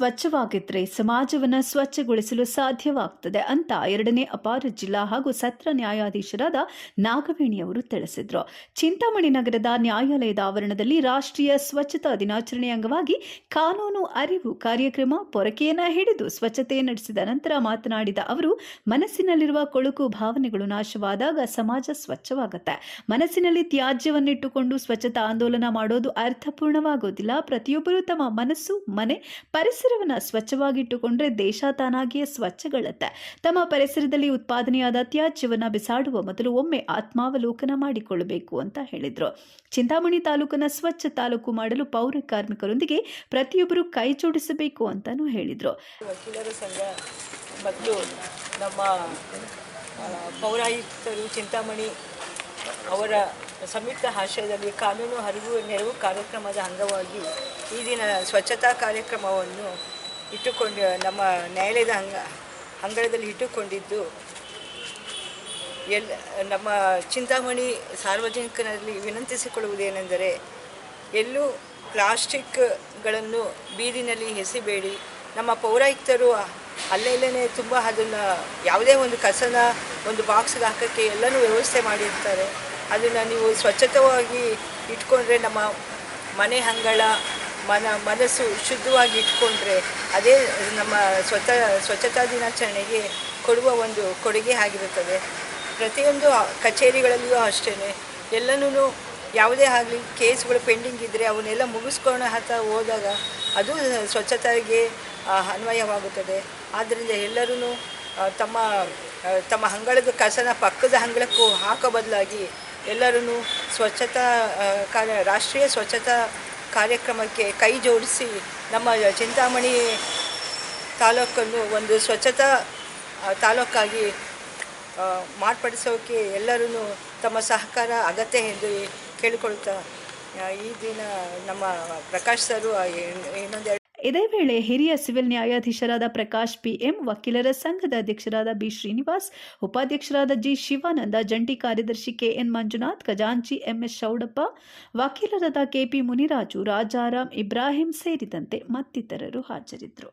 ಮನಸ್ಸು ಸ್ವಚ್ಛವಾಗಿದ್ರೆ ಸಮಾಜವನ್ನು ಸ್ವಚ್ಛಗೊಳಿಸಲು ಸಾಧ್ಯವಾಗ್ತದೆ ಅಂತ ಎರಡನೇ ಅಪಾರ ಜಿಲ್ಲಾ ಹಾಗೂ ಸತ್ರ ನ್ಯಾಯಾಧೀಶರಾದ ನಾಗವೇಣಿಯವರು ತಿಳಿಸಿದ್ರು. ಚಿಂತಾಮಣಿ ನಗರದ ನ್ಯಾಯಾಲಯದ ಆವರಣದಲ್ಲಿ ರಾಷ್ಟ್ರೀಯ ಸ್ವಚ್ಛತಾ ದಿನಾಚರಣೆ ಅಂಗವಾಗಿ ಕಾನೂನು ಅರಿವು ಕಾರ್ಯಕ್ರಮ ಪೊರಕೆಯನ್ನು ಹಿಡಿದು ಸ್ವಚ್ಛತೆ ನಡೆಸಿದ ನಂತರ ಮಾತನಾಡಿದ ಅವರು, ಮನಸ್ಸಿನಲ್ಲಿರುವ ಕೊಳುಕು ಭಾವನೆಗಳು ನಾಶವಾದಾಗ ಸಮಾಜ ಸ್ವಚ್ಛವಾಗುತ್ತೆ. ಮನಸ್ಸಿನಲ್ಲಿ ತ್ಯಾಜ್ಯವನ್ನಿಟ್ಟುಕೊಂಡು ಸ್ವಚ್ಛತಾ ಆಂದೋಲನ ಮಾಡೋದು ಅರ್ಥಪೂರ್ಣವಾಗೋದಿಲ್ಲ. ಪ್ರತಿಯೊಬ್ಬರೂ ತಮ್ಮ ಮನಸ್ಸು, ಮನೆ ಪರಿಸರವನ್ನ ಸ್ವಚ್ಛವಾಗಿಟ್ಟುಕೊಂಡ್ರೆ ದೇಶ ತಾನಾಗಿಯೇ ಸ್ವಚ್ಛಗೊಳ್ಳುತ್ತೆ. ತಮ್ಮ ಪರಿಸರದಲ್ಲಿ ಉತ್ಪಾದನೆಯಾದ ತ್ಯಾಜ್ಯವನ್ನ ಬಿಸಾಡುವ ಮೊದಲು ಒಮ್ಮೆ ಆತ್ಮಾವಲೋಕನ ಮಾಡಿಕೊಳ್ಳಬೇಕು ಅಂತ ಹೇಳಿದ್ರು. ಚಿಂತಾಮಣಿ ತಾಲೂಕನ್ನ ಸ್ವಚ್ಛ ತಾಲೂಕು ಮಾಡಲು ಪೌರ ಕಾರ್ಮಿಕರೊಂದಿಗೆ ಪ್ರತಿಯೊಬ್ಬರು ಕೈ ಜೋಡಿಸಬೇಕು ಅಂತಾನೂ ಹೇಳಿದ್ರು. ವಕೀಲರ ಸಂಘ ಮತ್ತು ನಮ್ಮ ಪೌರಾಯುಕ್ತರು ಚಿಂತಾಮಣಿ ಅವರ ಸಂಯುಕ್ತ ಆಶ್ರಯದಲ್ಲಿ ಕಾನೂನು ಅರಿವು ನೆರವು ಕಾರ್ಯಕ್ರಮದ ಅಂಗವಾಗಿ ಈ ದಿನ ಸ್ವಚ್ಛತಾ ಕಾರ್ಯಕ್ರಮವನ್ನು ಇಟ್ಟುಕೊಂಡು ನಮ್ಮ ನ್ಯಾಯಾಲಯದ ಅಂಗ, ಅಂಗಳದಲ್ಲಿ ಇಟ್ಟುಕೊಂಡಿದ್ದು ಎಲ್ಲ ನಮ್ಮ ಚಿಂತಾಮಣಿ ಸಾರ್ವಜನಿಕರಲ್ಲಿ ವಿನಂತಿಸಿಕೊಳ್ಳುವುದೇನೆಂದರೆ ಎಲ್ಲೂ ಪ್ಲಾಸ್ಟಿಕ್ಗಳನ್ನು ಬೀದಿನಲ್ಲಿ ಎಸಿಬೇಡಿ. ನಮ್ಮ ಪೌರಾಯುಕ್ತರು ಅಲ್ಲೆಲ್ಲೇ ತುಂಬ ಅದನ್ನು ಯಾವುದೇ ಒಂದು ಕಸನ, ಒಂದು ಬಾಕ್ಸ್ಗೆ ಹಾಕೋಕ್ಕೆ ಎಲ್ಲನೂ ವ್ಯವಸ್ಥೆ ಮಾಡಿರ್ತಾರೆ. ಅದನ್ನು ನೀವು ಸ್ವಚ್ಛತವಾಗಿ ಇಟ್ಕೊಂಡ್ರೆ ನಮ್ಮ ಮನೆ ಅಂಗಳ ಮನ, ಮನಸ್ಸು ಶುದ್ಧವಾಗಿ ಇಟ್ಕೊಂಡ್ರೆ ಅದೇ ನಮ್ಮ ಸ್ವಚ್ಛ, ಸ್ವಚ್ಛತಾ ದಿನಾಚರಣೆಗೆ ಕೊಡುವ ಒಂದು ಕೊಡುಗೆ ಆಗಿರುತ್ತದೆ. ಪ್ರತಿಯೊಂದು ಕಚೇರಿಗಳಲ್ಲಿಯೂ ಅಷ್ಟೇ ಎಲ್ಲನೂ ಯಾವುದೇ ಆಗಲಿ ಕೇಸ್ಗಳು ಪೆಂಡಿಂಗ್ ಇದ್ದರೆ ಅವನ್ನೆಲ್ಲ ಮುಗಿಸ್ಕೊಳ್ಳೋ ಹತ್ತ ಹೋದಾಗ ಅದು ಸ್ವಚ್ಛತೆಗೆ ಅನ್ವಯವಾಗುತ್ತದೆ. ಆದ್ದರಿಂದ ಎಲ್ಲರೂ ತಮ್ಮ ತಮ್ಮ ಅಂಗಳದ ಕಸನ ಪಕ್ಕದ ಅಂಗಳಕ್ಕೂ ಹಾಕೋ ಬದಲಾಗಿ ಎಲ್ಲರೂ ಸ್ವಚ್ಛತಾ ಕಾರ್ಯ, ರಾಷ್ಟ್ರೀಯ ಸ್ವಚ್ಛತಾ ಕಾರ್ಯಕ್ರಮಕ್ಕೆ ಕೈ ಜೋಡಿಸಿ ನಮ್ಮ ಚಿಂತಾಮಣಿ ತಾಲೂಕನ್ನು ಒಂದು ಸ್ವಚ್ಛತಾ ತಾಲೂಕಾಗಿ ಮಾರ್ಪಡಿಸೋಕೆ ಎಲ್ಲರೂ ತಮ್ಮ ಸಹಕಾರ ಅಗತ್ಯ ಎಂದು ಕೇಳಿಕೊಳ್ತಾ ಈ ದಿನ ನಮ್ಮ ಪ್ರಕಾಶ್ ಸರು ಇನ್ನೊಂದೆರಡು ಇದೇ ವೇಳೆ ಹಿರಿಯ ಸಿವಿಲ್ ನ್ಯಾಯಾಧೀಶರಾದ ಪ್ರಕಾಶ್ ಪಿಎಂ, ವಕೀಲರ ಸಂಘದ ಅಧ್ಯಕ್ಷರಾದ ಬಿ ಶ್ರೀನಿವಾಸ್, ಉಪಾಧ್ಯಕ್ಷರಾದ ಜಿ ಶಿವಾನಂದ, ಜಂಟಿ ಕಾರ್ಯದರ್ಶಿ ಕೆ ಎನ್ ಮಂಜುನಾಥ್, ಖಜಾಂಚಿ ಎಂಎಸ್ ಶೌಡಪ್ಪ, ವಕೀಲರಾದ ಕೆಪಿ ಮುನಿರಾಜು ರಾಜಾರಾಮ್ ಇಬ್ರಾಹಿಂ ಸೇರಿದಂತೆ ಮತ್ತಿತರರು ಹಾಜರಿದ್ದರು.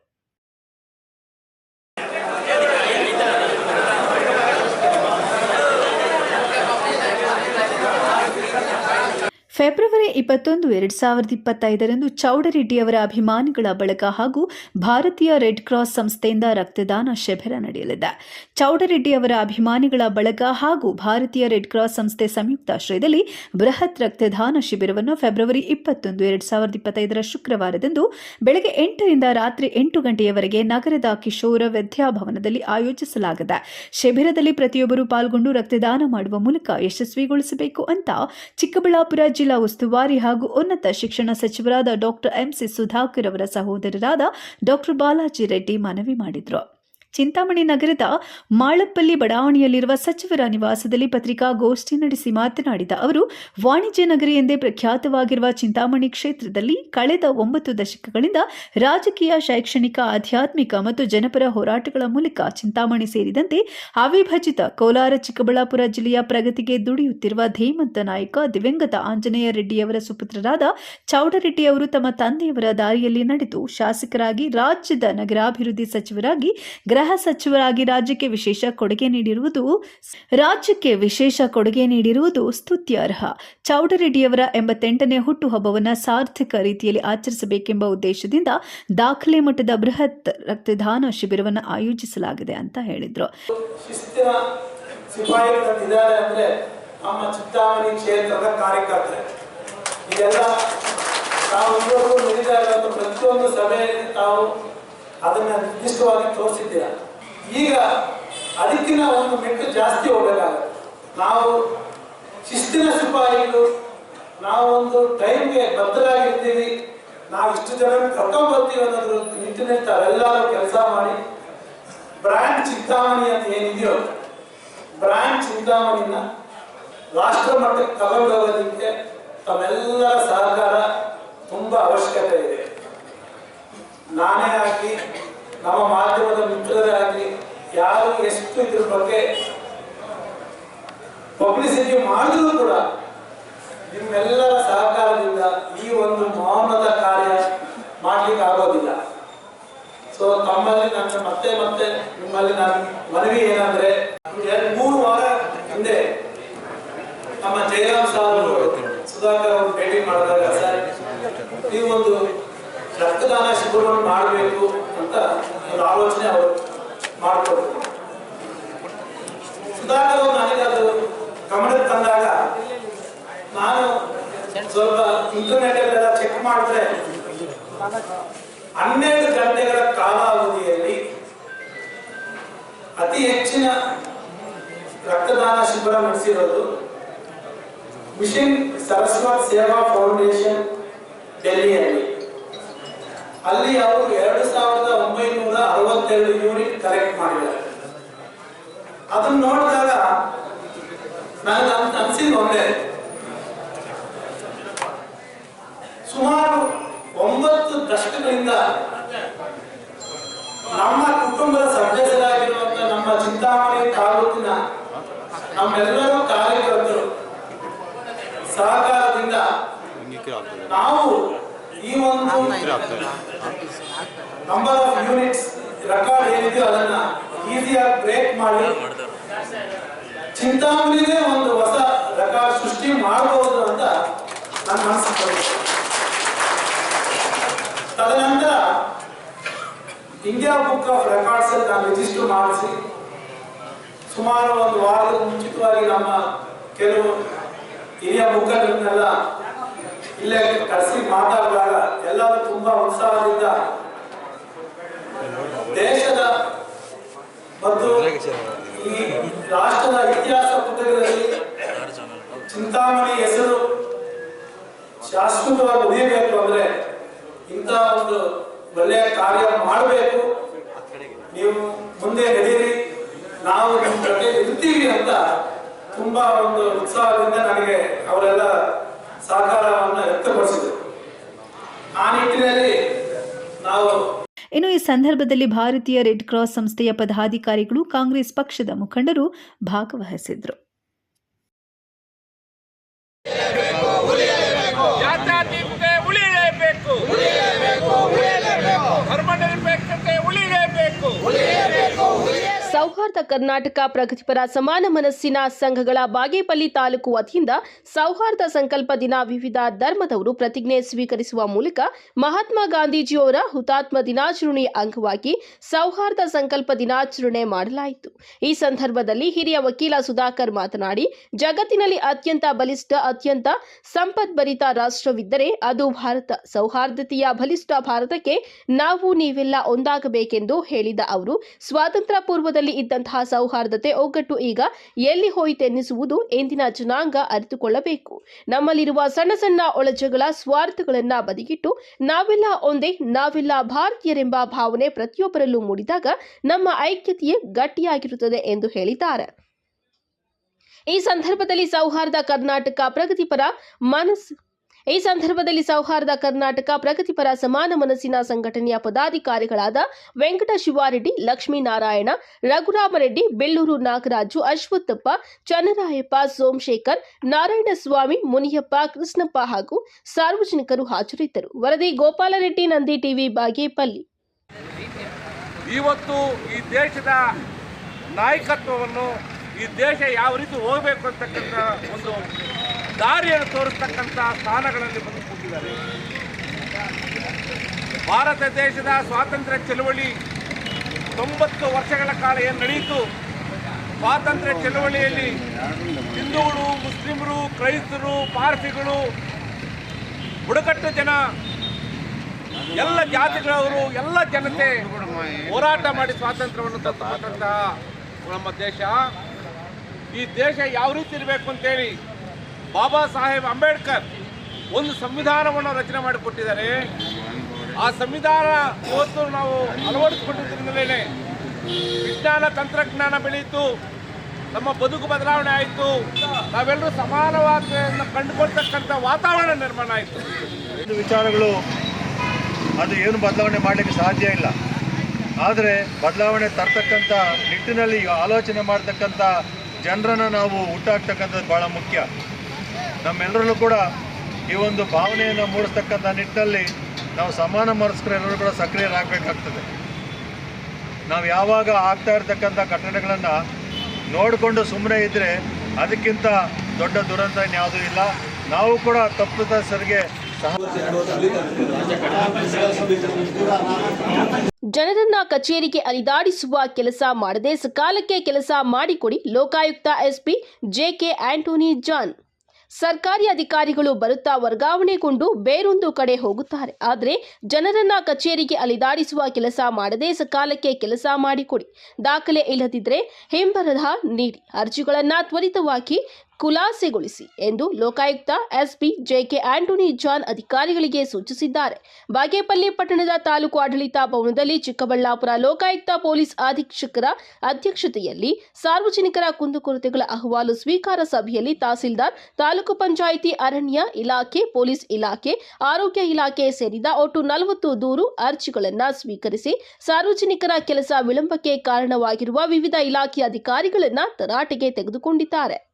ಫೆಬ್ರವರಿ ಇಪ್ಪತ್ತೊಂದು, ಎರಡು ಸಾವಿರದ ಇಪ್ಪತ್ತೈದರಂದು ಚೌಡರೆಡ್ಡಿಯವರ ಅಭಿಮಾನಿಗಳ ಬಳಗ ಹಾಗೂ ಭಾರತೀಯ ರೆಡ್ ಕ್ರಾಸ್ ಸಂಸ್ಥೆಯಿಂದ ರಕ್ತದಾನ ಶಿಬಿರ ನಡೆಯಲಿದೆ. ಚೌಡರೆಡ್ಡಿ ಅವರ ಅಭಿಮಾನಿಗಳ ಬಳಗ ಹಾಗೂ ಭಾರತೀಯ ರೆಡ್ ಕ್ರಾಸ್ ಸಂಸ್ಥೆ ಸಂಯುಕ್ತಾಶ್ರಯದಲ್ಲಿ ಬೃಹತ್ ರಕ್ತದಾನ ಶಿಬಿರವನ್ನು ಫೆಬ್ರವರಿ ಇಪ್ಪತ್ತೊಂದು, ಎರಡು ಸಾವಿರದ ಇಪ್ಪತ್ತೈದರ ಶುಕ್ರವಾರದಂದು ಬೆಳಗ್ಗೆ ಎಂಟರಿಂದ ರಾತ್ರಿ ಎಂಟು ಗಂಟೆಯವರೆಗೆ ನಗರದ ಕಿಶೋರ ವಿದ್ಯಾಭವನದಲ್ಲಿ ಆಯೋಜಿಸಲಾಗಿದೆ. ಶಿಬಿರದಲ್ಲಿ ಪ್ರತಿಯೊಬ್ಬರು ಪಾಲ್ಗೊಂಡು ರಕ್ತದಾನ ಮಾಡುವ ಮೂಲಕ ಯಶಸ್ವಿಗೊಳಿಸಬೇಕು ಅಂತ ಚಿಕ್ಕಬಳ್ಳಾಪುರ ಜಿಲ್ಲಾ ಉಸ್ತುವಾರಿ ಹಾಗೂ ಉನ್ನತ ಶಿಕ್ಷಣ ಸಚಿವರಾದ ಡಾಕ್ಟರ್ ಎಂಸಿ ಸುಧಾಕರ್ ಅವರ ಸಹೋದರರಾದ ಡಾಕ್ಟರ್ ಬಾಲಾಜಿ ರೆಡ್ಡಿ ಮನವಿ ಮಾಡಿದರು. ಚಿಂತಾಮಣಿ ನಗರದ ಮಾಳಪ್ಪಲ್ಲಿ ಬಡಾವಣೆಯಲ್ಲಿರುವ ಸಚಿವರ ನಿವಾಸದಲ್ಲಿ ಪತ್ರಿಕಾಗೋಷ್ಠಿ ನಡೆಸಿ ಮಾತನಾಡಿದ ಅವರು, ವಾಣಿಜ್ಯ ನಗರಿ ಎಂದೇ ಪ್ರಖ್ಯಾತವಾಗಿರುವ ಚಿಂತಾಮಣಿ ಕ್ಷೇತ್ರದಲ್ಲಿ ಕಳೆದ ಒಂಬತ್ತು ದಶಕಗಳಿಂದ ರಾಜಕೀಯ, ಶೈಕ್ಷಣಿಕ, ಆಧ್ಯಾತ್ಮಿಕ ಮತ್ತು ಜನಪರ ಹೋರಾಟಗಳ ಮೂಲಕ ಚಿಂತಾಮಣಿ ಸೇರಿದಂತೆ ಅವಿಭಜಿತ ಕೋಲಾರ, ಚಿಕ್ಕಬಳ್ಳಾಪುರ ಜಿಲ್ಲೆಯ ಪ್ರಗತಿಗೆ ದುಡಿಯುತ್ತಿರುವ ಧೀಮಂತ ನಾಯಕ ದಿವಂಗತ ಆಂಜನೇಯ ರೆಡ್ಡಿಯವರ ಸುಪುತ್ರರಾದ ಚೌಡರೆಡ್ಡಿ ಅವರು ತಮ್ಮ ತಂದೆಯವರ ದಾರಿಯಲ್ಲಿ ನಡೆದು ಶಾಸಕರಾಗಿ ರಾಜ್ಯದ ನಗರಾಭಿವೃದ್ಧಿ ಸಚಿವರಾಗಿ ಗೃಹ ಸಚಿವರಾಗಿ ರಾಜ್ಯಕ್ಕೆ ವಿಶೇಷ ಕೊಡುಗೆ ನೀಡಿರುವುದು ರಾಜ್ಯಕ್ಕೆ ವಿಶೇಷ ಕೊಡುಗೆ ನೀಡಿರುವುದು ಸ್ತುತ್ಯಾರ್ಹ. ಚೌಡರೆಡ್ಡಿಯವರ ಎಂಬತ್ತೆಂಟನೇ ಹುಟ್ಟುಹಬ್ಬವನ್ನು ಸಾರ್ಥಕ ರೀತಿಯಲ್ಲಿ ಆಚರಿಸಬೇಕೆಂಬ ಉದ್ದೇಶದಿಂದ ದಾಖಲೆ ಮಟ್ಟದ ಬೃಹತ್ ರಕ್ತದಾನ ಶಿಬಿರವನ್ನು ಆಯೋಜಿಸಲಾಗಿದೆ ಅಂತ ಹೇಳಿದರು. ಪ್ರತಿಯೊಂದು ಸಭೆಯಲ್ಲಿ ತಾವು ಅದನ್ನ ನಿರ್ದಿಷ್ಟವಾಗಿ ತೋರಿಸಿದ್ದೀರಾ? ಈಗ ಅದಕ್ಕಿನ ಒಂದು ಮೆಟ್ಟು ಜಾಸ್ತಿ ಹೋಗಬೇಕಾಗುತ್ತೆ. ನಾವು ಶಿಸ್ತಿನ ಸಿಪಾಯಿಗಳು, ನಾವೊಂದು ಟೈಮ್ಗೆ ಬದ್ಧರಾಗಿರ್ತೀವಿ, ನಾವು ಇಷ್ಟು ಜನ ಕರ್ಕೊಂಡ್ ಬರ್ತೀವಿ ಅನ್ನೋದ್ರ ನಿಟ್ಟಿನಲ್ಲಿ ತಾವೆಲ್ಲರೂ ಕೆಲಸ ಮಾಡಿ, ಬ್ರ್ಯಾಂಡ್ ಚಿಂತಾಮಣಿ ಅಂತ ಏನಿದೆಯೋ, ಬ್ರ್ಯಾಂಡ್ ಚಿಂತಾಮಣಿನ ರಾಷ್ಟ್ರ ಮಟ್ಟಕ್ಕೆ ತಗೊಂಡೋಗೋದಕ್ಕೆ ತಮ್ಮೆಲ್ಲರ ಸಹಕಾರ ತುಂಬಾ ಅವಶ್ಯಕತೆ ಇದೆ. ನಾನೇ ಆಗಲಿ ನಮ್ಮ ಮಾಧ್ಯಮದ ಮಿತ್ರರೇ ಆಗಲಿ ಯಾರು ಎಷ್ಟು ಇದ್ರ ಬಗ್ಗೆ ಪಬ್ಲಿಸಿಟಿ ಮಾಡಿದ್ರು ಕೂಡ ನಿಮ್ಮೆಲ್ಲರ ಸಹಕಾರ ಮತ್ತೆ ನಿಮ್ಮಲ್ಲಿ ನಾನು ಮನವಿ ಏನಂದ್ರೆ ಎರಡು ಮೂರು ವಾರ ಹಿಂದೆ ನಮ್ಮ ಜಯರಾಮ್ ಸಾರ್ ಅವರು ಸುಧಾಕರ್ ಅವರು ಭೇಟಿ ಮಾಡಿದಾಗ ಸರ್ ನೀವು ಒಂದು ರಕ್ತದಾನ ಶಿಬಿರವನ್ನು ಮಾಡಬೇಕು ಅಂತ ಒಂದು ಆಲೋಚನೆ ಅವರು ಮಾಡಿಕೊಟ್ರು ಸುಧಾಕರ್ ಅವರು ನನಗೆ ಅದು ಗಮನಕ್ಕೆ ತಂದಾಗ ನಾನು ಸ್ವಲ್ಪ ಇಂಟರ್ನೆಟ್ ಅಲ್ಲೆಲ್ಲ ಚೆಕ್ ಮಾಡಿದ್ರೆ ಹನ್ನೆರಡು ಗಂಟೆಗಳ ಕಾಲಾವಧಿಯಲ್ಲಿ ಅತಿ ಹೆಚ್ಚಿನ ರಕ್ತದಾನ ಶಿಬಿರ ನಡೆಸಿರೋದು ಮಿಷನ್ ಸರಸ್ವತ್ ಸೇವಾ ಫೌಂಡೇಶನ್ ಡೆಲ್ಲಿಯಲ್ಲಿ. ಅಲ್ಲಿ ಅವರು ಎರಡು ಸಾವಿರದ ಒಂಬೈನೂರ ಅರವತ್ತೆರಡು ಯೂನಿಟ್ ಕಲೆಕ್ಟ್ ಮಾಡಿದ್ದಾರೆ. ಅದನ್ನು ನೋಡಿದಾಗ ನಾನು ಅನ್- ಅನ್ಸಿದ್ದು ಒಂದೇ. ಸುಮಾರು ಒಂಬತ್ತು ದಶಕಗಳಿಂದ ನಮ್ಮ ಕುಟುಂಬದ ಸದಸ್ಯರಾಗಿರುವಂತ ನಮ್ಮ ಚಿಂತಾಮಣಿ ತಾಲೂಕಿನ ನಮ್ಮೆಲ್ಲರೂ ಕಾರ್ಯಕರ್ತರು ಸಹಕಾರದಿಂದ ನಾವು ಈ ಒಂದು ನಂಬರ್ ಆಫ್ ಯೂನಿಟ್ಸ್ ರೆಕಾರ್ಡ್ ಏನಿದೆಯೋ ಅದನ್ನ ಈಸಿಯಾಗಿ ಬ್ರೇಕ್ ಮಾಡಿ ಚಿಂತಾಮಣಿನೇ ಒಂದು ಹೊಸ ರೆಕಾರ್ಡ್ ಸೃಷ್ಟಿ ಮಾಡಬಹುದು ಅಂತ ನನ್ನ ಅನಿಸ್ತು ತದನಂತರ ಇಂಡಿಯಾ ಬುಕ್ ಆಫ್ ರೆಕಾರ್ಡ್ಸ್ ಅಲ್ಲಿ ನಾನು ರಿಜಿಸ್ಟರ್ ಮಾಡಿಸಿ. ಸುಮಾರು ಒಂದು ವಾರದ ಮುಂಚಿತವಾಗಿ ನಮ್ಮ ಕೆಲವು ಹಿರಿಯ ಮುಖಂಡರನ್ನೆಲ್ಲ ಇಲ್ಲೇ ಕರೆಸಿ ಮಾತಾಡಿದಾಗ ಎಲ್ಲರೂ ತುಂಬಾ ಉತ್ಸಾಹದಿಂದ ದೇಶದ ಮತ್ತು ಈ ರಾಷ್ಟ್ರದ ಇತಿಹಾಸ ಪುಸ್ತಕದಲ್ಲಿ ಚಿಂತಾಮಣಿ ಹೆಸರು ಶಾಶ್ವತವಾಗಿ ಉಳಿಯಬೇಕು ಅಂದ್ರೆ ಇಂಥ ಒಂದು ಒಳ್ಳೆಯ ಕಾರ್ಯ ಮಾಡಬೇಕು. ನೀವು ಮುಂದೆ ನಡೀರಿ ನಾವು ನಿಮ್ಮ ಜೊತೆ ಇರ್ತೀವಿ ಅಂತ ತುಂಬಾ ಒಂದು ಉತ್ಸಾಹದಿಂದ ನನಗೆ ಅವರೆಲ್ಲ ಸಹಕಾರವನ್ನು ವ್ಯಕ್ತಪಡಿಸಿದರು. ಆ ನಿಟ್ಟಿನಲ್ಲಿ ನಾವು ಇನ್ನು ಈ ಸಂದರ್ಭದಲ್ಲಿ ಭಾರತೀಯ ರೆಡ್ ಕ್ರಾಸ್ ಸಂಸ್ಥೆಯ ಪದಾಧಿಕಾರಿಗಳು ಕಾಂಗ್ರೆಸ್ ಪಕ್ಷದ ಮುಖಂಡರು ಭಾಗವಹಿಸಿದ್ರು. ಸೌಹಾರ್ದ ಕರ್ನಾಟಕ ಪ್ರಗತಿಪರ ಸಮಾನ ಮನಸ್ಸಿನ ಸಂಘಗಳ ಬಾಗೇಪಲ್ಲಿ ತಾಲೂಕು ವತಿಯಿಂದ ಸೌಹಾರ್ದ ಸಂಕಲ್ಪ ದಿನ ವಿವಿಧ ಧರ್ಮದವರು ಪ್ರತಿಜ್ಞೆ ಸ್ವೀಕರಿಸುವ ಮೂಲಕ ಮಹಾತ್ಮ ಗಾಂಧೀಜಿಯವರ ಹುತಾತ್ಮ ದಿನಾಚರಣೆಯ ಅಂಗವಾಗಿ ಸೌಹಾರ್ದ ಸಂಕಲ್ಪ ದಿನಾಚರಣೆ ಮಾಡಲಾಯಿತು. ಈ ಸಂದರ್ಭದಲ್ಲಿ ಹಿರಿಯ ವಕೀಲ ಸುಧಾಕರ್ ಮಾತನಾಡಿ, ಜಗತ್ತಿನಲ್ಲಿ ಅತ್ಯಂತ ಬಲಿಷ್ಠ, ಅತ್ಯಂತ ಸಂಪದ್ಭರಿತ ರಾಷ್ಟ್ರವಿದ್ದರೆ ಅದು ಭಾರತ. ಸೌಹಾರ್ದತೆಯ ಬಲಿಷ್ಠ ಭಾರತಕ್ಕೆ ನಾವು ನೀವೆಲ್ಲ ಒಂದಾಗಬೇಕೆಂದು ಹೇಳಿದ ಅವರು, ಸ್ವಾತಂತ್ರ್ಯ ಪೂರ್ವದಲ್ಲಿ ಇದ್ದಂತಹ ಸೌಹಾರ್ದತೆ ಒಗ್ಗಟ್ಟು ಈಗ ಎಲ್ಲಿ ಹೋಯಿತೆನ್ನಿಸುವುದು ಎಂದಿನ ಜನಾಂಗ ಅರಿತುಕೊಳ್ಳಬೇಕು. ನಮ್ಮಲ್ಲಿರುವ ಸಣ್ಣ ಸಣ್ಣ ಒಳಜಗಳ ಸ್ವಾರ್ಥಗಳನ್ನ ಬದಿಗಿಟ್ಟು ನಾವೆಲ್ಲ ಒಂದೇ, ನಾವೆಲ್ಲ ಭಾರತೀಯರೆಂಬ ಭಾವನೆ ಪ್ರತಿಯೊಬ್ಬರಲ್ಲೂ ಮೂಡಿದಾಗ ನಮ್ಮ ಐಕ್ಯತೆಯೇ ಗಟ್ಟಿಯಾಗಿರುತ್ತದೆ ಎಂದು ಹೇಳಿದ್ದಾರೆ. ಈ ಸಂದರ್ಭದಲ್ಲಿ ಸೌಹಾರ್ದ ಕರ್ನಾಟಕ ಪ್ರಗತಿಪರ ಮನಸ್ಸು ಈ ಸಂದರ್ಭದಲ್ಲಿ ಸೌಹಾರ್ದ ಕರ್ನಾಟಕ ಪ್ರಗತಿಪರ ಸಮಾನ ಮನಸ್ಸಿನ ಸಂಘಟನೆಯ ಪದಾಧಿಕಾರಿಗಳಾದ ವೆಂಕಟ ಶಿವಾರೆಡ್ಡಿ, ಲಕ್ಷ್ಮೀನಾರಾಯಣ, ರಘುರಾಮರೆಡ್ಡಿ, ಬೆಳ್ಳೂರು ನಾಗರಾಜು, ಅಶ್ವತ್ಥಪ್ಪ, ಚನ್ನರಾಯಪ್ಪ, ಸೋಮಶೇಖರ್, ನಾರಾಯಣಸ್ವಾಮಿ, ಮುನಿಯಪ್ಪ, ಕೃಷ್ಣಪ್ಪ ಹಾಗೂ ಸಾರ್ವಜನಿಕರು ಹಾಜರಿದ್ದರು. ವರದಿ ಗೋಪಾಲರೆಡ್ಡಿ, ನಂದಿ ಟಿವಿ, ಬಾಗೇಪಲ್ಲಿ. ಇವತ್ತು ಈ ದೇಶದ ನಾಯಕತ್ವವನ್ನು ಈ ದೇಶ ಯಾವ ರೀತಿ ಹೋಗಬೇಕು ಅಂತಕ್ಕಂಥ ಒಂದು ದಾರಿಯನ್ನು ತೋರಿಸ್ತಕ್ಕಂಥ ಸ್ಥಾನಗಳಲ್ಲಿ ಬಂದು ಕೂತಿದ್ದಾರೆ. ಭಾರತ ದೇಶದ ಸ್ವಾತಂತ್ರ್ಯ ಚಳವಳಿ ತೊಂಬತ್ತು ವರ್ಷಗಳ ಕಾಲ ಏನು ನಡೆಯಿತು ಸ್ವಾತಂತ್ರ್ಯ ಚಳವಳಿಯಲ್ಲಿ ಹಿಂದೂಗಳು ಮುಸ್ಲಿಮರು, ಕ್ರೈಸ್ತರು, ಪಾರ್ಸಿಗಳು, ಬುಡಕಟ್ಟು ಜನ, ಎಲ್ಲ ಜಾತಿಗಳವರು, ಎಲ್ಲ ಜನತೆ ಹೋರಾಟ ಮಾಡಿ ಸ್ವಾತಂತ್ರ್ಯವನ್ನು ತಂದುಕೊಟ್ಟಂತಹ ನಮ್ಮ ದೇಶ. ಈ ದೇಶ ಯಾವ ರೀತಿ ಇರಬೇಕು ಅಂತೇಳಿ ಬಾಬಾ ಸಾಹೇಬ್ ಅಂಬೇಡ್ಕರ್ ಒಂದು ಸಂವಿಧಾನವನ್ನು ರಚನೆ ಮಾಡಿಕೊಟ್ಟಿದ್ದಾರೆ. ಆ ಸಂವಿಧಾನ ಇವತ್ತು ನಾವು ಅಳವಡಿಸಿಕೊಂಡಿದ್ದರಿಂದಲೇ ವಿಜ್ಞಾನ ತಂತ್ರಜ್ಞಾನ ಬೆಳೆಯಿತು, ನಮ್ಮ ಬದುಕು ಬದಲಾವಣೆ ಆಯಿತು, ನಾವೆಲ್ಲರೂ ಸಮಾನವಾದ ಕಂಡುಕೊಳ್ತಕ್ಕಂಥ ವಾತಾವರಣ ನಿರ್ಮಾಣ ಆಯಿತು. ವಿಚಾರಗಳು, ಅದು ಏನು ಬದಲಾವಣೆ ಮಾಡಲಿಕ್ಕೆ ಸಾಧ್ಯ ಇಲ್ಲ. ಆದರೆ ಬದಲಾವಣೆ ತರ್ತಕ್ಕಂಥ ನಿಟ್ಟಿನಲ್ಲಿ ಆಲೋಚನೆ ಮಾಡ್ತಕ್ಕಂಥ ಜನರನ್ನು ನಾವು ಹುಟ್ಟಾಕ್ತಕ್ಕಂಥದ್ದು ಭಾಳ ಮುಖ್ಯ. ನಮ್ಮೆಲ್ಲರಲ್ಲೂ ಕೂಡ ಈ ಒಂದು ಭಾವನೆಯನ್ನು ಮೂಡಿಸ್ತಕ್ಕಂಥ ನಿಟ್ಟಿನಲ್ಲಿ ನಾವು ಸಮಾನ ಮನಸ್ಕರ ಎಲ್ಲರೂ ಕೂಡ ಸಕ್ರಿಯರಾಗಬೇಕಾಗ್ತದೆ. ನಾವು ಯಾವಾಗ ಆಗ್ತಾ ಇರ್ತಕ್ಕಂಥ ಕಟ್ಟಡಗಳನ್ನು ನೋಡಿಕೊಂಡು ಸುಮ್ಮನೆ ಇದ್ದರೆ ಅದಕ್ಕಿಂತ ದೊಡ್ಡ ದುರಂತ ಇನ್ಯಾವುದೂ ಇಲ್ಲ. ನಾವು ಕೂಡ ತಪ್ಪಿತಸ್ಥರಿಗೆ ಜನರನ್ನ ಕಚೇರಿಗೆ ಅಲಿದಾಡಿಸುವ ಕೆಲಸ ಮಾಡದೆ ಸಕಾಲಕ್ಕೆ ಕೆಲಸ ಮಾಡಿಕೊಡಿ Lokayukta SP J K Antony John. ಸರ್ಕಾರಿ ಅಧಿಕಾರಿಗಳು ಬರುತ್ತಾ ವರ್ಗಾವಣೆಗೊಂಡು ಬೇರೊಂದು ಕಡೆ ಹೋಗುತ್ತಾರೆ. ಆದರೆ ಜನರನ್ನ ಕಚೇರಿಗೆ ಅಲಿದಾಡಿಸುವ ಕೆಲಸ ಮಾಡದೆ ಸಕಾಲಕ್ಕೆ ಕೆಲಸ ಮಾಡಿಕೊಡಿ. ದಾಖಲೆ ಇಲ್ಲದಿದ್ದರೆ ಹಿಂಬರಹ ನೀಡಿ. ಅರ್ಜಿಗಳನ್ನು ತ್ವರಿತವಾಗಿ ಖುಲಾಸೆಗೊಳಿಸಿ ಎಂದು Lokayukta SP J K Antony John ಅಧಿಕಾರಿಗಳಿಗೆ ಸೂಚಿಸಿದ್ದಾರೆ. ಬಾಗೇಪಲ್ಲಿ ಪಟ್ಟಣದ ತಾಲೂಕು ಆಡಳಿತ ಭವನದಲ್ಲಿ ಚಿಕ್ಕಬಳ್ಳಾಪುರ ಲೋಕಾಯುಕ್ತ ಪೊಲೀಸ್ ಅಧೀಕ್ಷಕರ ಅಧ್ಯಕ್ಷತೆಯಲ್ಲಿ ಸಾರ್ವಜನಿಕರ ಕುಂದುಕೊರತೆಗಳ ಅಹವಾಲು ಸ್ವೀಕಾರ ಸಭೆಯಲ್ಲಿ ತಹಸೀಲ್ದಾರ್, ತಾಲೂಕು ಪಂಚಾಯಿತಿ ಅರಣ್ಯ ಇಲಾಖೆ, ಪೊಲೀಸ್ ಇಲಾಖೆ, ಆರೋಗ್ಯ ಇಲಾಖೆ ಸೇರಿದ ಒಟ್ಟು ನಲವತ್ತು ದೂರು ಅರ್ಜಿಗಳನ್ನು ಸ್ವೀಕರಿಸಿ ಸಾರ್ವಜನಿಕರ ಕೆಲಸ ವಿಳಂಬಕ್ಕೆ ಕಾರಣವಾಗಿರುವ ವಿವಿಧ ಇಲಾಖೆ ಅಧಿಕಾರಿಗಳನ್ನು ತರಾಟೆಗೆ ತೆಗೆದುಕೊಂಡಿದ್ದಾರೆ.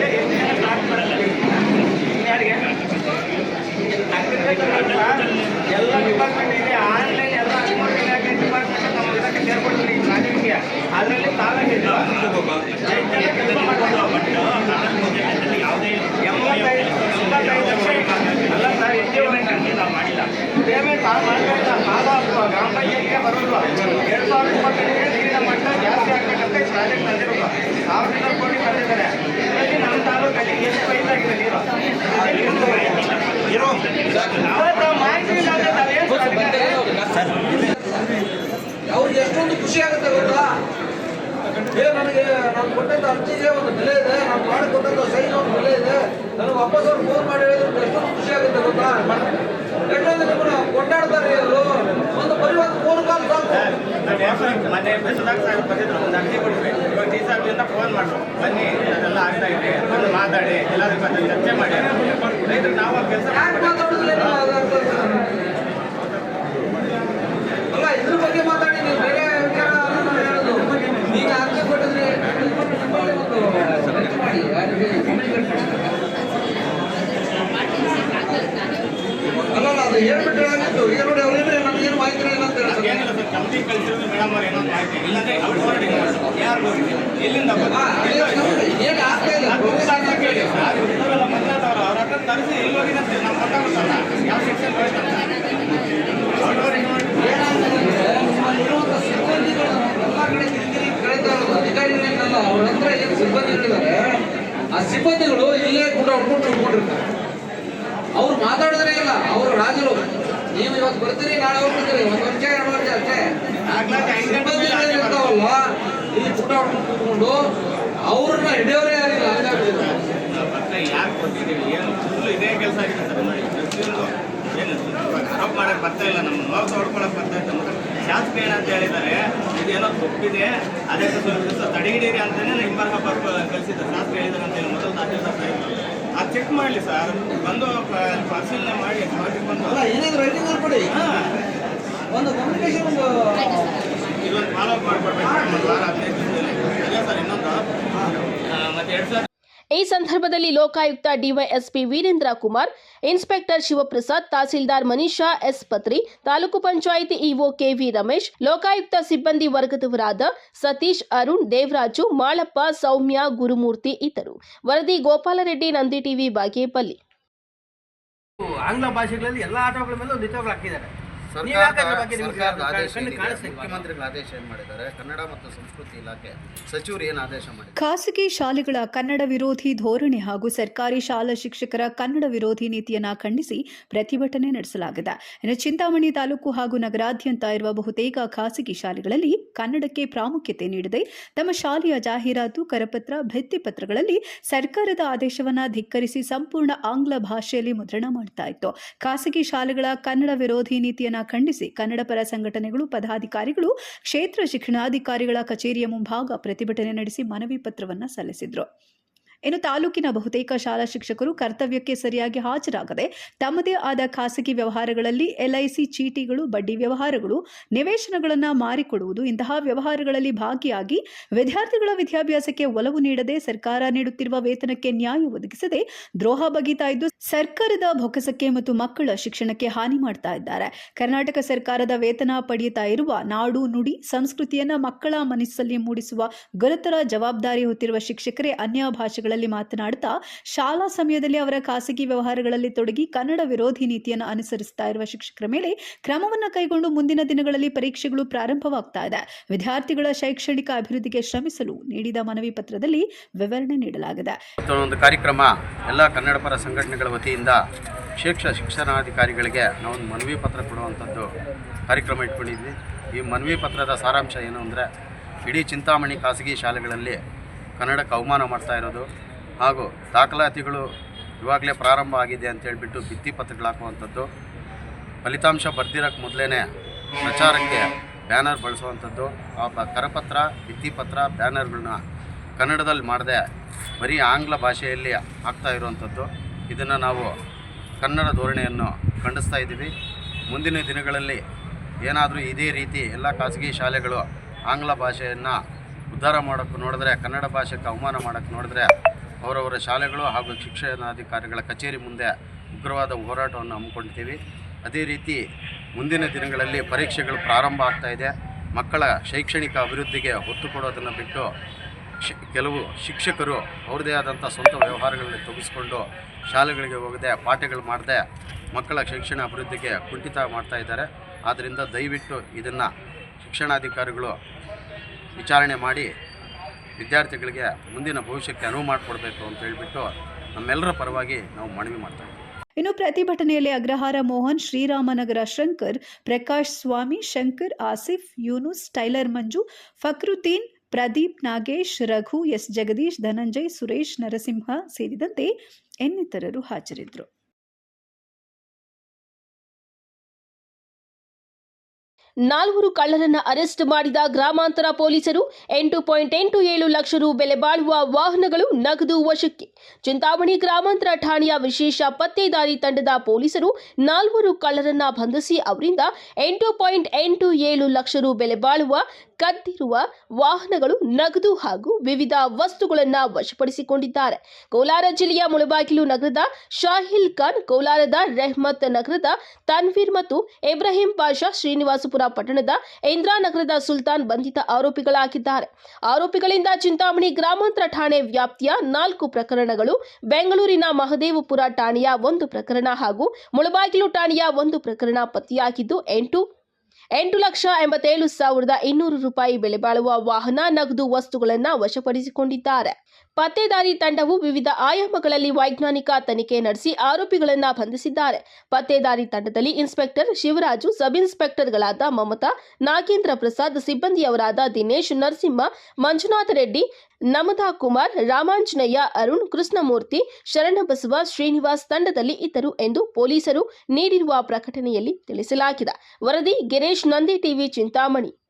ವಾಪಸ್ ಅವ್ರು ಫೋನ್ ಮಾಡಿ ಹೇಳಿದ್ರೆ ಎಷ್ಟೊಂದು ಖುಷಿ ಆಗುತ್ತೆ ಗೊತ್ತಾ? ಎಷ್ಟೊಂದು ನಿಮ್ಮನ್ನ ಕೊಂಡಾಡ್ತಾರೆ ಅವರು ಒಂದು ಬರೀ ಒಂದು ಫೋನ್ ಕಾಲ್ ಸಾಕು. ಮೊನ್ನೆ ಸುಧಾಕ್ ಸಾಹೇಬ್ ಬಂದಿದ್ರು ಒಂದು ಅರ್ಜಿ ಕೊಡ್ಬೇಕು ಇವಾಗ ಡಿ ಫೋನ್ ಮಾಡು ಬನ್ನಿ ಅದೆಲ್ಲ ಆಗ್ತಾ ಇದೆ. ಬಂದು ಮಾತಾಡಿ ಎಲ್ಲರೂ ಚರ್ಚೆ ಮಾಡಿ. ರೈತರು ನಾವು ಕೆಲಸ ಯಾಕೆ ಮಾತಾಡೋದಿಲ್ಲ ನೀವು ಅದು ಅರ್ಥ ಆಗ್ತದೆ? ಅಲ್ಲ ಇದ್ರ ಬಗ್ಗೆ ಮಾತಾಡಿ ನೀವು ಬೇರೆ ವಿಚಾರ ಅಲ್ಲ ನಾನು ಹೇಳೋದು ಈಗ ಅರ್ಜಿ ಕೊಟ್ಟಿದ್ರೆ ನಿಮ್ಮಲ್ಲಿ ಒಂದು ಇದು ಮಾಡಿ ಯಾರಿಗೆ ಅಲ್ಲ ಅಲ್ಲ ಅದು ಹೇಳ್ಬಿಟ್ರೆ ಆಗಿತ್ತು ಈಗ ನೋಡಿ ಅವ್ರೇನು ನನಗೇನು ಮಾಹಿತಿ ಇಲ್ಲ ಅಂತ ಹೇಳ್ತಾರೆ ಏನಿಲ್ಲ ಸರ್ ಕಂಪ್ನಿ ಕಳಿಸಿರೋದು ಮೇಡಮ್ ಅವ್ರು ಏನೋ ಮಾಹಿತಿ ಇಲ್ಲಂದ್ರೆ ಅವ್ರು forwarding ಮಾಡ್ತಾರೆ. ಯಾರು ಹೋಗಿದೆ ಎಲ್ಲಿಂದ ಬಂದ್ರು? ಹಾ, ಅದೇ ನಮ್ಗೆ ಏನು ಆಗ್ತಾ ಇಲ್ಲ ಅದು ಸಾಧ್ಯ ಕೇಳಿ ಸರ್ ಇವ್ರಲ್ಲ ಮಂಜುನಾಥ್ ಅವರು ಗೊತ್ತಾಗುತ್ತಲ್ಲ ಯಾವ ಸೆಕ್ಷನ್ ಹೋಯ್ತಂತ forwarding ನಮ್ಮ ಸಿಬ್ಬಂದಿಗಳು ಎಲ್ಲ ಕಡೆ ತಿರುಗಿ ಅಧಿಕಾರಿಗಳೇನಲ್ಲ ಅವ್ರ ಹತ್ರ ಏನು ಸಿಬ್ಬಂದಿಗಳಿದ್ದಾರೆ ಆ ಸಿಬ್ಬಂದಿಗಳು ಇಲ್ಲೇ ಕೂಡ ಹೊಡ್ಕೊಂಡು ಹೊಡ್ಕೊಂಡಿರ್ತಾರೆ ಅವ್ರು ಮಾತಾಡಿದ್ರೆ ಇಲ್ಲ, ಅವರು ರಾಜರು ನೀವು ಇವತ್ತು ಬರ್ತೀರಿ, ನಾಳೆ ಹೋಗ್ಬಿಡ್ತೀರಿ ಒಂದು ವರ್ಷ, ಎರಡು ವರ್ಷ ಅಷ್ಟೇ. ಇರ್ತಾವಲ್ಲ ಕೂಡ ಹೊಡ್ಕೊಂಡು ಕೂತ್ಕೊಂಡು ಅವ್ರನ್ನ ಹಿಡಿಯೋರೇ ಯಾರಿಲ್ಲ ಆರೋಪ ಬರ್ತಾ ಇಲ್ಲ ನಮ್ಮ ಶಾಸಕ ಏನಂತ ಹೇಳಿದ್ದಾರೆ ಇದೇನೋ ತಪ್ಪಿದೆ ಅದಕ್ಕೆ ಸ್ವಲ್ಪ ದಿವಸ ಅಂತಾನೆ ಹಿಂಬರ್ಗ ಬರ್ಕೊ ಕಲಿಸಿದ್ದಾರೆ ಶಾಸಕ ಹೇಳಿದ್ದಾರೆ ಅಂತ ಹೇಳಿ ಮೊದಲು ತಹಸೀಲ್ದಾರ್ ಸಾಹೇಬ್ರು. ಚೆಕ್ ಮಾಡಲಿ ಸರ್ ಬಂದು ಪರಿಶೀಲನೆ ಮಾಡಿ ಬಂದು. ಅಲ್ಲ ಏನಿದ್ರು ರೈಟಿಂಗ್ ಕೊಡಿ ಹಾಂ. ಒಂದು ಕಮ್ಯುನಿಕೇಶನ್ ಒಂದು ಇದೊಂದು ಫಾಲೋ ಅಪ್ ಮಾಡ್ಕೊಡ್ಬೇಕು. ಒಂದು ವಾರ ಹದಿನೈದು ದಿನದಲ್ಲಿ. ಅದೇ ಸರ್ ಇನ್ನೊಂದು. ಮತ್ತೆ ಎರಡು ಸಾವಿರ ಈ ಸಂದರ್ಭದಲ್ಲಿ Lokayukta DYSP Veerendra Kumar, inspector Shivaprasad, tahsildar Manisha S Patri, taluk panchayat EO K V Ramesh, Lokayukta ಸಿಬ್ಬಂದಿ ವರ್ಗದವರಾದ ಸತೀಶ್ ಅರುಣ್, ದೇವರಾಜು, ಮಾಳಪ್ಪ, ಸೌಮ್ಯ, ಗುರುಮೂರ್ತಿ ಇತರು. ವರದಿ ಗೋಪಾಲರೆಡ್ಡಿ, ನಂದಿ ಟಿವಿ, ಬಾಗೇಪಲ್ಲಿ. ಆಂಗ್ಲ ಭಾಷೆಗಳಲ್ಲಿ ಎಲ್ಲ ಆಟೋಗಳ ಮೇಲೆ ಒಂದು ಹಾಕಿದ್ದಾರೆ ಸರ್ಕಾರದ ಯಾಕೆ ಅದ್ರ ಬಗ್ಗೆ ಆದೇಶ ಕಣ್ಣು ಏನಿದೆ, ಕಾಣಿಸ್ತಾ ಇಲ್ಲ? ಮುಖ್ಯಮಂತ್ರಿಗಳ ಆದೇಶ ಏನು ಮಾಡಿದ್ದಾರೆ? ಕನ್ನಡ ಮತ್ತು ಸಂಸ್ಕೃತಿ ಇಲಾಖೆ ಸಚಿವರು ಏನು ಆದೇಶ ಮಾಡಿದ್ದಾರೆ? ಖಾಸಗಿ ಶಾಲೆಗಳ ಕನ್ನಡ ವಿರೋಧಿ ಧೋರಣೆ ಹಾಗೂ ಸರ್ಕಾರಿ ಶಾಲಾ ಶಿಕ್ಷಕರ ಕನ್ನಡ ವಿರೋಧಿ ನೀತಿಯನ್ನ ಖಂಡಿಸಿ ಪ್ರತಿಭಟನೆ ನಡೆಸಲಾಗಿದೆ. ಇನ್ನು ಚಿಂತಾಮಣಿ ತಾಲೂಕು ಹಾಗೂ ನಗರಾದ್ಯಂತ ಇರುವ ಬಹುತೇಕ ಖಾಸಗಿ ಶಾಲೆಗಳಲ್ಲಿ ಕನ್ನಡಕ್ಕೆ ಪ್ರಾಮುಖ್ಯತೆ ನೀಡದೆ. ತಮ್ಮ ಶಾಲೆಯ ಜಾಹೀರಾತು ಕರಪತ್ರ ಭಿತ್ತಿಪತ್ರಗಳಲ್ಲಿ ಸರ್ಕಾರದ ಆದೇಶವನ್ನ ಧಿಕ್ಕರಿಸಿ ಸಂಪೂರ್ಣ ಆಂಗ್ಲ ಭಾಷೆಯಲ್ಲಿ ಮುದ್ರಣ ಮಾಡ್ತಾ ಇತ್ತು. ಖಾಸಗಿ ಶಾಲೆಗಳ ಕನ್ನಡ ವಿರೋಧಿ ನೀತಿಯನ್ನ ಖಂಡಿಸಿ. ಕನ್ನಡಪರ ಸಂಘಟನೆಗಳು ಪದಾಧಿಕಾರಿಗಳು ಕ್ಷೇತ್ರ ಶಿಕ್ಷಣಾಧಿಕಾರಿಗಳ ಕಚೇರಿಯ ಮುಂಭಾಗ ಪ್ರತಿಭಟನೆ ನಡೆಸಿ ಮನವಿ ಪತ್ರವನ್ನ ಸಲ್ಲಿಸಿದ್ರು. ಇನ್ನು ತಾಲೂಕಿನ ಬಹುತೇಕ ಶಾಲಾ ಶಿಕ್ಷಕರು ಕರ್ತವ್ಯಕ್ಕೆ ಸರಿಯಾಗಿ ಹಾಜರಾಗದೆ ತಮ್ಮದೇ ಆದ ಖಾಸಗಿ ವ್ಯವಹಾರಗಳಲ್ಲಿ ಎಲ್ಐಸಿ ಚೀಟಿಗಳು, ಬಡ್ಡಿ ವ್ಯವಹಾರಗಳು, ನಿವೇಶನಗಳನ್ನು ಮಾರಿಕೊಡುವುದು ಇಂತಹ ವ್ಯವಹಾರಗಳಲ್ಲಿ ಭಾಗಿಯಾಗಿ ವಿದ್ಯಾರ್ಥಿಗಳ ವಿದ್ಯಾಭ್ಯಾಸಕ್ಕೆ ಒಲವು ನೀಡದೆ ಸರ್ಕಾರ ನೀಡುತ್ತಿರುವ ವೇತನಕ್ಕೆ ನ್ಯಾಯ ಒದಗಿಸದೆ ದ್ರೋಹ ಬಗೀತಾ ಇದ್ದು ಸರ್ಕಾರದ ಬೊಕ್ಕಸಕ್ಕೆ ಮತ್ತು ಮಕ್ಕಳ ಶಿಕ್ಷಣಕ್ಕೆ ಹಾನಿ ಮಾಡ್ತಾ ಇದ್ದಾರೆ. ಕರ್ನಾಟಕ ಸರ್ಕಾರದ ವೇತನ ಪಡೆಯುತ್ತಾ ಇರುವ ನಾಡು ನುಡಿ ಸಂಸ್ಕೃತಿಯನ್ನ ಮಕ್ಕಳ ಮನಸ್ಸಲ್ಲಿ ಮೂಡಿಸುವ ಗುರುತರ ಜವಾಬ್ದಾರಿ ಹೊತ್ತಿರುವ ಶಿಕ್ಷಕರೇ ಅನ್ಯ ಭಾಷೆಗಳಲ್ಲಿ ಮಾತನಾಡ್ತಾ ಶಾಲಾ ಸಮಯದಲ್ಲಿ ಅವರ ಖಾಸಗಿ ವ್ಯವಹಾರಗಳಲ್ಲಿ ತೊಡಗಿ ಕನ್ನಡ ವಿರೋಧಿ ನೀತಿಯನ್ನು ಅನುಸರಿಸ್ತಾ ಇರುವ ಶಿಕ್ಷಕರ ಮೇಲೆ ಕ್ರಮವನ್ನು ಕೈಗೊಂಡು ಮುಂದಿನ ದಿನಗಳಲ್ಲಿ ಪರೀಕ್ಷೆಗಳು ಪ್ರಾರಂಭವಾಗ್ತಾ ಇದೆ. ವಿದ್ಯಾರ್ಥಿಗಳ ಶೈಕ್ಷಣಿಕ ಅಭಿವೃದ್ಧಿಗೆ ಶ್ರಮಿಸಲು ನೀಡಿದ ಮನವಿ ಪತ್ರದಲ್ಲಿ ವಿವರಣೆ ನೀಡಲಾಗಿದೆ. ಒಂದು ಕಾರ್ಯಕ್ರಮ ಎಲ್ಲ ಕನ್ನಡ ಪರ ಸಂಘಟನೆಗಳ ವತಿಯಿಂದ ಶಿಕ್ಷ ಶಿಕ್ಷಣಾಧಿಕಾರಿಗಳಿಗೆ ನಾವೊಂದು ಮನವಿ ಪತ್ರ ಕೊಡುವಂಥದ್ದು ಕಾರ್ಯಕ್ರಮ ಇಟ್ಕೊಂಡಿದ್ವಿ. ಈ ಮನವಿ ಪತ್ರದ ಸಾರಾಂಶ ಏನು ಅಂದರೆ, ಇಡೀ ಚಿಂತಾಮಣಿ ಖಾಸಗಿ ಶಾಲೆಗಳಲ್ಲಿ ಕನ್ನಡಕ್ಕೆ ಅವಮಾನ ಮಾಡ್ತಾ ಇರೋದು. ಹಾಗೂ ದಾಖಲಾತಿಗಳು ಇವಾಗಲೇ ಪ್ರಾರಂಭ ಆಗಿದೆ ಅಂತ ಹೇಳಿಬಿಟ್ಟು ಭಿತ್ತಿ ಪತ್ರಗಳು ಹಾಕುವಂಥದ್ದು. ಫಲಿತಾಂಶ ಬರ್ದಿರೋಕ್ಕೆ ಮೊದಲೇ ಪ್ರಚಾರಕ್ಕೆ ಬ್ಯಾನರ್ ಬಳಸುವಂಥದ್ದು. ಆ ಕರಪತ್ರ ಭಿತ್ತಿಪತ್ರ ಬ್ಯಾನರ್ಗಳನ್ನ ಕನ್ನಡದಲ್ಲಿ ಮಾಡದೆ ಬರೀ ಆಂಗ್ಲ ಭಾಷೆಯಲ್ಲಿ ಆಗ್ತಾ ಇರುವಂಥದ್ದು. ಇದನ್ನು ನಾವು ಕನ್ನಡ ಧೋರಣೆಯನ್ನು ಖಂಡಿಸ್ತಾ ಇದ್ದೀವಿ. ಮುಂದಿನ ದಿನಗಳಲ್ಲಿ ಏನಾದರೂ ಇದೇ ರೀತಿ ಎಲ್ಲ ಖಾಸಗಿ ಶಾಲೆಗಳು ಆಂಗ್ಲ ಭಾಷೆಯನ್ನು ಉದ್ಧಾರ ಮಾಡೋಕ್ಕೆ ನೋಡಿದ್ರೆ, ಕನ್ನಡ ಭಾಷೆಗೆ ಅವಮಾನ ಮಾಡೋಕ್ಕೆ ನೋಡಿದ್ರೆ, ಅವರವರ ಶಾಲೆಗಳು ಹಾಗೂ ಶಿಕ್ಷಣಾಧಿಕಾರಿಗಳ ಕಚೇರಿ ಮುಂದೆ ಉಗ್ರವಾದ ಹೋರಾಟವನ್ನು ಹಮ್ಮಿಕೊಂಡಿದ್ದೀವಿ. ಅದೇ ರೀತಿ ಮುಂದಿನ ದಿನಗಳಲ್ಲಿ ಪರೀಕ್ಷೆಗಳು ಪ್ರಾರಂಭ ಆಗ್ತಾಯಿದೆ ಮಕ್ಕಳ ಶೈಕ್ಷಣಿಕ ಅಭಿವೃದ್ಧಿಗೆ ಒತ್ತು ಕೊಡೋದನ್ನು ಬಿಟ್ಟು ಕೆಲವು ಶಿಕ್ಷಕರು ಅವ್ರದ್ದೇ ಆದಂಥ ಸ್ವಂತ ವ್ಯವಹಾರಗಳಲ್ಲಿ ತೊಗಿಸ್ಕೊಂಡು ಶಾಲೆಗಳಿಗೆ ಹೋಗದೆ ಪಾಠಗಳು ಮಾಡದೆ ಮಕ್ಕಳ ಶಿಕ್ಷಣ ಅಭಿವೃದ್ಧಿಗೆ ಕುಂಠಿತ ಮಾಡ್ತಾ ಇದ್ದಾರೆ. ಆದ್ದರಿಂದ ದಯವಿಟ್ಟು ಇದನ್ನು ಶಿಕ್ಷಣಾಧಿಕಾರಿಗಳು ವಿಚಾರಣೆ ಮಾಡಿ ವಿದ್ಯಾರ್ಥಿಗಳಿಗೆ ಮುಂದಿನ ಭವಿಷ್ಯಕ್ಕೆ ಅನುವು ಮಾಡಿಕೊಡ್ಬೇಕು ಅಂತ ಹೇಳಿಬಿಟ್ಟು ನಮ್ಮೆಲ್ಲರ ಪರವಾಗಿ ನಾವು ಮನವಿ ಮಾಡ್ತಾ ಇದ್ದೀವಿ. ಇನ್ನು ಪ್ರತಿಭಟನೆಯಲ್ಲಿ ಅಗ್ರಹಾರ ಮೋಹನ್, ಶ್ರೀರಾಮನಗರ ಶಂಕರ್, ಪ್ರಕಾಶ್ ಸ್ವಾಮಿ, ಶಂಕರ್, ಆಸಿಫ್, ಯೂನುಸ್, ಟೈಲರ್ ಮಂಜು, ಫಕ್ರುದ್ದೀನ್, ಪ್ರದೀಪ್, ನಾಗೇಶ್, ರಘು, ಎಸ್. ಜಗದೀಶ್, ಧನಂಜಯ್, ಸುರೇಶ್, ನರಸಿಂಹ ಸೇರಿದಂತೆ ಇನ್ನಿತರರು ಹಾಜರಿದ್ದರು. ನಾಲ್ವರು ಕಳ್ಳರನ್ನ ಅರೆಸ್ಟ್ ಮಾಡಿದ ಗ್ರಾಮಾಂತರ ಪೊಲೀಸರು ಎಂಟು ಪಾಯಿಂಟ್ ಎಂಟು ಏಳು ಲಕ್ಷ ರು ಬೆಲೆ ಬಾಳುವ ವಾಹನಗಳು ನಗದು ವಶಕ್ಕೆ. ಚಿಂತಾಮಣಿ ಗ್ರಾಮಾಂತರ ಠಾಣೆಯ ವಿಶೇಷ ಪತ್ತೇದಾರಿ ತಂಡದ ಪೊಲೀಸರು ನಾಲ್ವರು ಕಳ್ಳರನ್ನ ಬಂಧಿಸಿ ಅವರಿಂದ ಎಂಟು ಪಾಯಿಂಟ್ ಎಂಟು ಏಳು ಲಕ್ಷ ರು ಬೆಲೆ ಬಾಳುವ ಕದ್ದಿರುವ ವಾಹನಗಳು ನಗದು ಹಾಗೂ ವಿವಿಧ ವಸ್ತುಗಳನ್ನು ವಶಪಡಿಸಿಕೊಂಡಿದ್ದಾರೆ. ಕೋಲಾರ ಜಿಲ್ಲೆಯ ಮುಳಬಾಗಿಲು ನಗರದ ಶಾಹಿಲ್ ಖಾನ್, ಕೋಲಾರದ ರೆಹ್ಮತ್ ನಗರದ ತನ್ವೀರ್ ಮತ್ತು ಇಬ್ರಾಹಿಂ ಪಾಷಾ ಶ್ರೀನಿವಾಸಪುರ ಪಟ್ಟಣದ ಇಂದ್ರಾನಗರದ ಸುಲ್ತಾನ್ ಬಂಧಿತ ಆರೋಪಿಗಳಾಗಿದ್ದಾರೆ. ಆರೋಪಿಗಳಿಂದ ಚಿಂತಾಮಣಿ ಗ್ರಾಮಾಂತರ ಠಾಣೆ ವ್ಯಾಪ್ತಿಯ ನಾಲ್ಕು ಪ್ರಕರಣಗಳು, ಬೆಂಗಳೂರಿನ ಮಹದೇವಪುರ ಠಾಣೆಯ ಒಂದು ಪ್ರಕರಣ ಹಾಗೂ ಮುಳಬಾಗಿಲು ಠಾಣೆಯ ಒಂದು ಪ್ರಕರಣ ಪತ್ತೆಯಾಗಿದ್ದು, ಎಂಟು ಎಂಟು ಲಕ್ಷ ಎಂಬತ್ತೇಳು ಸಾವಿರದ ಇನ್ನೂರು ರೂಪಾಯಿ ಬೆಲೆ ಬಾಳುವ ವಾಹನ ನಗದು ವಸ್ತುಗಳನ್ನು ವಶಪಡಿಸಿಕೊಂಡಿದ್ದಾರೆ. ಪತ್ತೇದಾರಿ ತಂಡವು ವಿವಿಧ ಆಯಾಮಗಳಲ್ಲಿ ವೈಜ್ಞಾನಿಕ ತನಿಖೆ ನಡೆಸಿ ಆರೋಪಿಗಳನ್ನು ಬಂಧಿಸಿದ್ದಾರೆ. ಪತ್ತೇದಾರಿ ತಂಡದಲ್ಲಿ ಇನ್ಸ್ಪೆಕ್ಟರ್ ಶಿವರಾಜು, ಸಬ್ ಇನ್ಸ್ಪೆಕ್ಟರ್ಗಳಾದ ಮಮತಾ, ನಾಗೇಂದ್ರ ಪ್ರಸಾದ್, ಸಿಬ್ಬಂದಿಯವರಾದ ದಿನೇಶ್, ನರಸಿಂಹ, ಮಂಜುನಾಥ ರೆಡ್ಡಿ, ನಮತಾ ಕುಮಾರ್, ರಾಮಾಂಜನೇಯ, ಅರುಣ್, ಕೃಷ್ಣಮೂರ್ತಿ, ಶರಣಬಸವ ಶ್ರೀನಿವಾಸ್ ತಂಡದಲ್ಲಿ ಇದ್ದರು ಎಂದು ಪೊಲೀಸರು ನೀಡಿರುವ ಪ್ರಕಟಣೆಯಲ್ಲಿ ತಿಳಿಸಲಾಗಿದೆ. ವರದಿ, ಗಿರೇಶ್, ನಂದಿ ಟಿವಿ, ಚಿಂತಾಮಣಿ.